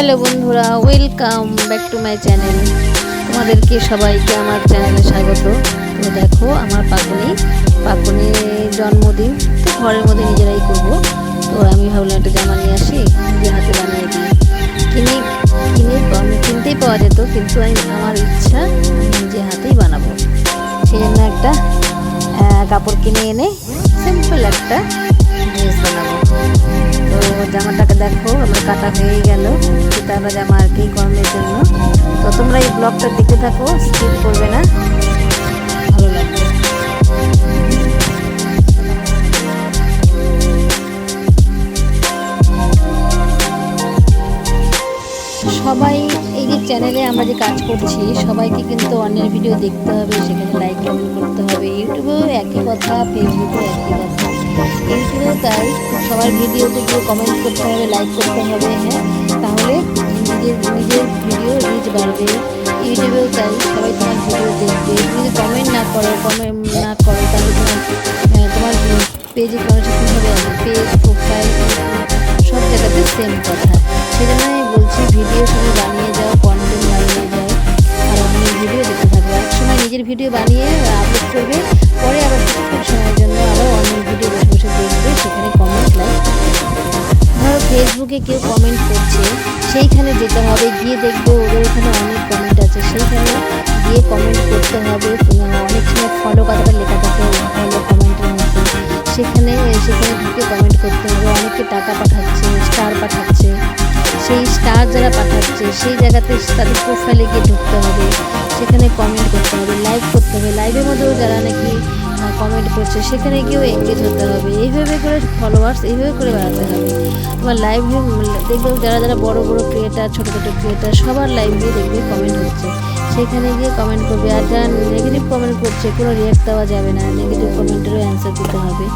Hello বন্ধুরা welcome back to my channel তোমাদেরকে সবাইকে আমার চ্যানেলে স্বাগত। দেখো, আমার পাকুনি পাকুনির জন্মদিন, তো ঘরের মধ্যে নিজেরাই করব। তো আমি ভাবলাম একটা জামা নিয়ে আসি নিজের হাতে বানিয়ে দিই। কিনে কিনে কিনতেই পাওয়া যেত, কিন্তু আমি, আমার ইচ্ছা নিজে হাতেই বানাবো। সেই জন্য একটা কাপড় কিনে এনে সিম্পল একটা ড্রেস বানাবো। তো জামাটাকে দেখো, আমার কাটা হয়ে গেল। সীতারা জামা আর কি গরমের জন্য? তো তোমরা এই ব্লগটা দেখতে থাকো, স্কিপ করবে না। ভালো সবাই এই যে চ্যানেলে আমরা যে কাজ করছি, সবাইকে কিন্তু অন্যের ভিডিও দেখতে হবে, সেখানে লাইক কমেন্ট করতে হবে। ইউটিউবেও একই কথা ফেসবুকেও একই কথা। ইউটিউবেও তাই সবার ভিডিওতে গিয়ে কমেন্ট করতে হবে লাইক করতে হবে হ্যাঁ? তাহলে নিজের নিজের ভিডিও রিচ বাড়বে। ইউটিউবেও তাই সবাই তোমার ভিডিও দেখবে। যদি কমেন্ট না করো কমেন্ট না করো তাহলে তোমার আহ, তোমার পেজে কমেন্ট হবে পেজ প্রোফাইল সব জায়গাতে সেম কথা। সেই জন্য আমি বলছি ভিডিও সবাই বানিয়ে যাও কন্টেন্ট বানিয়ে যাও। আর অনেক ভিডিও দেখতে থাকবে। এক সময় নিজের ভিডিও বানিয়ে আপলোড করবে ফেসবুকে কেউ কমেন্ট করছে, সেইখানে যেতে হবে, গিয়ে দেখবে ওদের ওখানে অনেক কমেন্ট আছে। সেইখানে গিয়ে কমেন্ট করতে হবে। অনেক সময় ফলো কথাটা লেখা থাকে ফলো কমেন্টের মধ্যে। সেখানে সেখানে ঢুকে কমেন্ট করতে হবে। অনেকে টাকা পাঠাচ্ছে স্টার পাঠাচ্ছে। সেই স্টার যারা পাঠাচ্ছে, সেই জায়গাতে তাদের প্রোফাইলে গিয়ে ঢুকতে হবে। সেখানে কমেন্ট করতে হবে লাইক করতে হবে। লাইভের মধ্যেও যারা নাকি কমেন্ট করছে সেখানে গিয়েও এঙ্গেজ হতে হবে। এইভাবে করে ফলোয়ার্স এইভাবে করে বাড়াতে হবে। আবার লাইভ ভিউ দেখবে যারা যারা বড় বড় ক্রিয়েটার ছোটো ছোটো ক্রিয়েটার সবার লাইভে দেখবে কমেন্ট হচ্ছে। সেখানে গিয়ে কমেন্ট করবে, আর যারা নেগেটিভ কমেন্ট করছে, কোনো রিয়াক্ট দেওয়া যাবে না। নেগেটিভ কমেন্টেরও অ্যান্সার দিতে হবে।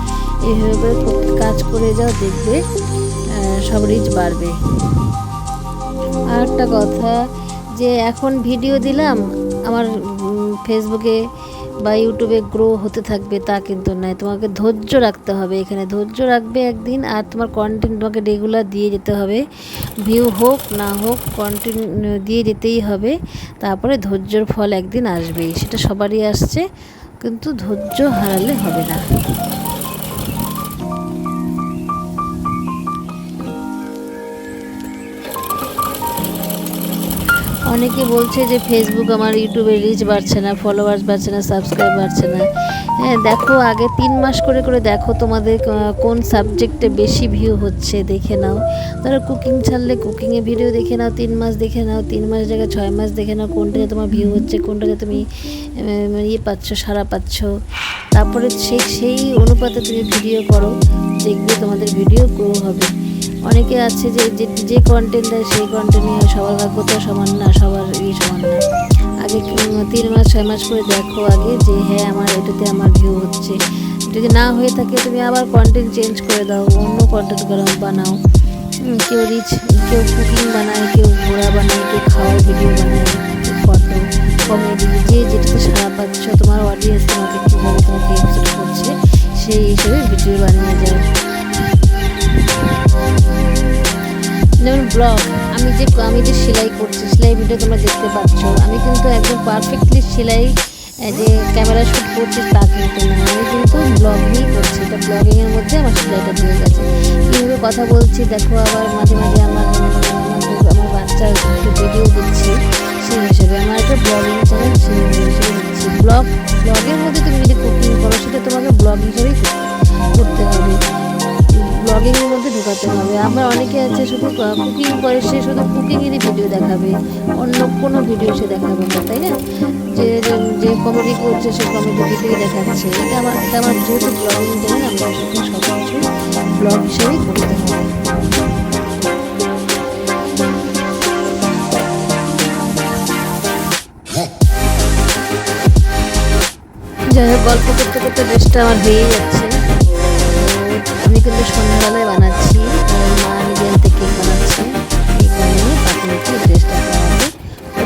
এইভাবে করে কাজ করে যাও, দেখবে সব রিচ বাড়বে। আর একটা কথা, যে এখন ভিডিও দিলাম, আমার ফেসবুকে বা ইউটিউবে গ্রো হতে থাকবে তা কিন্তু নয়। তোমাকে ধৈর্য রাখতে হবে। এখানে ধৈর্য রাখবে একদিন আর তোমার কন্টেন্ট তোমাকে রেগুলার দিয়ে যেতে হবে। ভিউ হোক, না হোক কন্টেন্ট দিয়ে যেতেই হবে। তারপরে ধৈর্যর ফল একদিন আসবেই। সেটা সবারই আসছে, কিন্তু ধৈর্য হারালে হবে না। অনেকে বলছে যে ফেসবুক আমার ইউটিউবে রিচ বাড়ছে না ফলোয়ার্স বাড়ছে না সাবস্ক্রাইব বাড়ছে না। হ্যাঁ দেখো, আগে তিন মাস করে করে দেখো তোমাদের কোন সাবজেক্টে বেশি ভিউ হচ্ছে, দেখে নাও। ধরো কুকিং ছাড়লে কুকিংয়ে ভিডিও দেখে নাও, তিন মাস দেখে নাও, তিন মাস জায়গায় ছয় মাস দেখে নাও কোনটাতে তোমার ভিউ হচ্ছে, কোনটাতে তুমি ইয়ে পাচ্ছ সারা পাচ্ছ। তারপরে সেই সেই অনুপাতে তুমি ভিডিও করো, দেখবে তোমাদের ভিডিও গ্রো হবে। অনেকে আছে যে যে কন্টেন্ট দেয় সেই কন্টেন্ট নিয়ে সবার ভাগ্য তো সমান না, সবার ই সমান না। আগে তিন মাস, ছয় মাস করে দেখো আগে যে হ্যাঁ আমার এটাতে আমার ভিউ হচ্ছে। যদি না হয়ে থাকে, তুমি আবার কন্টেন্ট চেঞ্জ করে দাও, অন্য কন্টেন্ট বানাও কেউ রিচ কেউ কুকিং বানায়, কেউ ঘোরা বানায়, কেউ খাওয়ার ভিডিও বানায় ফটো কমেডি যে যেটাতে সারা পাচ্ছ, তোমার অডিয়েন্স তোমাকে কীভাবে তোমাকে করছে, সেই হিসেবে ভিডিও বানিয়ে যায় ব্লগ। আমি যে আমি যে সেলাই করছি, সেলাই ভিডিও তোমরা দেখতে পাচ্ছ। আমি কিন্তু একদম পারফেক্টলি সেলাই যে ক্যামেরা শ্যুট করছি তা কিন্তু না। আমি কিন্তু ব্লগিংই করছি। এটা ব্লগিংয়ের মধ্যে আমার সেলাইটা দিয়ে গেছে। কীভাবে কথা বলছি, দেখো আবার মাঝে মাঝে আমার আমার- বাচ্চার একটু ভিডিও দিচ্ছি। সেই হিসেবে আমার একটা ব্লগিং চ্যানেল সেই হিসেবে দিচ্ছি। ব্লগ ব্লগের মধ্যে তুমি যদি কুকিং করো, সেটা তোমাকে ব্লগ হিসেবেই করতে হবে। ব্লগিংয়ের ঢোকাতে হবে। আবার অনেকে আছে শুধু কুকিং করে সে শুধু কুকিংয়েরই ভিডিও দেখাবে। অন্য কোনো ভিডিও সে দেখাবে না, তাই না? যে, যে- কমেডি করছে, সে কমেডি ভিডিও দেখাচ্ছে। এটা আমার এটা আমার যেহেতু ব্লগিং চ্যানেল আমরা সব কিছু ব্লগ হিসেবেই করতে হবে। যাই হোক, গল্প করতে করতে ড্রেসটা আমার হয়ে যাচ্ছে। আমি কিন্তু সন্ধ্যাবেলায় বানাচ্ছি।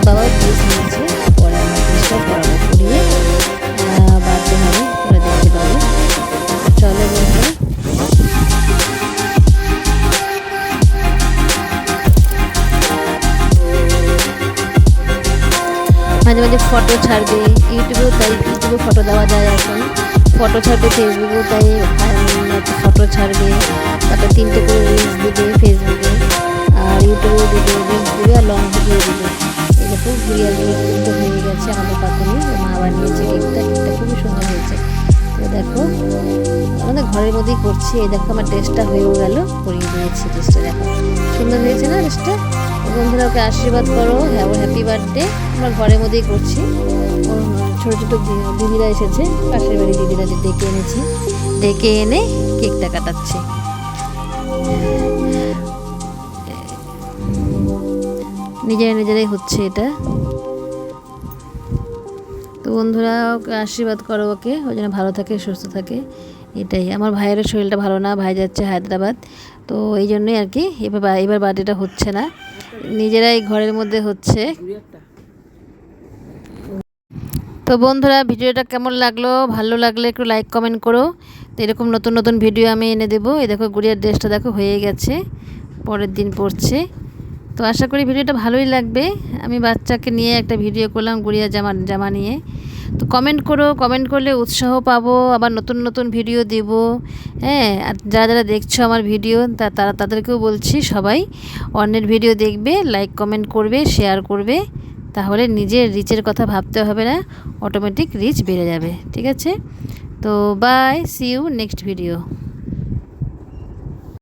বাবার ড্রেস নিয়েছে পরে আমার ড্রেসটা বড়রা পরিয়ে বাড়তে হবে ওরা দেখতে পাবে। চলো বন্ধুরা। মাঝে মাঝে ফটো ছাড়বে, ইউটিউবেও তাই, ইউটিউবে ফটো দেওয়া যায় এখন। ফটো ছাড়বে, ফেসবুকেও তাই ফটো ছাড়বে। তারপর তিনটে করে রিলস দিবে ফেসবুকে আর ইউটিউবেও দিবে রিলস দিবে, আর লং ভিডিও এরকম গুড়িয়ার কেক কিন্তু হয়ে গেছে আমাদের পাকুনি মা বানিয়েছে কেকটা কেকটা খুবই সুন্দর হয়েছে। তো দেখো, আমাদের ঘরের মধ্যেই করছি। এই দেখো আমার ড্রেসটা হয়েও গেল করিয়ে দিয়েছি ড্রেসটা, দেখো। সুন্দর হয়েছে না ড্রেসটা? বন্ধুরা, ওকে আশীর্বাদ করো। হ্যাঁ হ্যাপি বার্থডে আমরা ঘরের মধ্যেই করছি। ছোটো ছোটো দিদিরা এসেছে। পাশের বাড়ি দিদিরা ডেকে এনেছি। ডেকে এনে কেকটা কাটাচ্ছে। নিজেরা নিজেরাই হচ্ছে এটা। তো বন্ধুরা, ওকে আশীর্বাদ করো ওকে, ও যেন ভালো থাকে, সুস্থ থাকে, এটাই। আমার ভাইয়েরও শরীরটা ভালো না, ভাই যাচ্ছে হায়দ্রাবাদ। তো এই জন্যই আর কি, এবার এবার বার্থডেটা হচ্ছে না। নিজেরাই ঘরের মধ্যে হচ্ছে। তো বন্ধুরা, ভিডিওটা কেমন লাগল? ভালো লাগলে একটু লাইক কমেন্ট করো। তো এরকম নতুন নতুন ভিডিও আমি এনে দেবো। এই দেখো, গুড়িয়ার ড্রেসটা দেখো, হয়ে গেছে। পরের দিন পড়ছে তো আশা করি ভিডিওটা ভালোই লাগবে। আমি বাচ্চাকে নিয়ে একটা ভিডিও করলাম গুড়িয়া জামা জামা নিয়ে। তো কমেন্ট করো কমেন্ট করলে উৎসাহ পাবো, আবার নতুন নতুন ভিডিও দেব। হ্যাঁ আর যারা যারা দেখছ আমার ভিডিও, তা, তারা, তাদেরকেও বলছি সবাই অন্যের ভিডিও দেখবে লাইক কমেন্ট করবে শেয়ার করবে। তাহলে নিজের রিচের কথা ভাবতে হবে না অটোমেটিক রিচ বেড়ে যাবে। ঠিক আছে? তো bye see you next video